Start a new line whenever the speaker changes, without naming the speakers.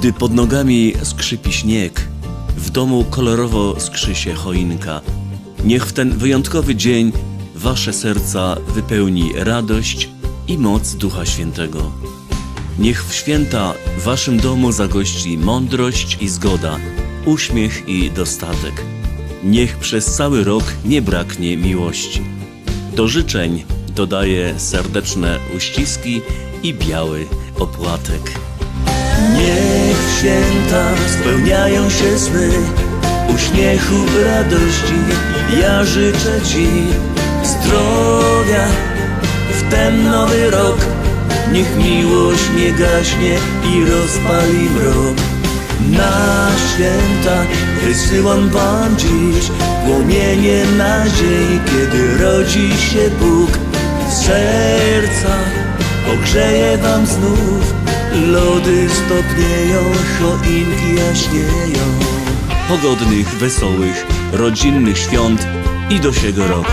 Gdy pod nogami skrzypi śnieg, w domu kolorowo skrzy się choinka. Niech w ten wyjątkowy dzień wasze serca wypełni radość i moc Ducha Świętego. Niech w święta w waszym domu zagości mądrość i zgoda, uśmiech i dostatek. Niech przez cały rok nie braknie miłości. Do życzeń dodaję serdeczne uściski i biały opłatek. Święta spełniają się sny. Uśmiechu, radości Ja życzę Ci zdrowia. W ten nowy rok Niech miłość nie gaśnie I rozpali mrok. Na święta wysyłam Wam dziś Płomienie nadziei Kiedy rodzi się Bóg. Serca Ogrzeje wam znów Lody stopnieją, choinki jaśnieją. Pogodnych, wesołych, rodzinnych świąt i do siego roku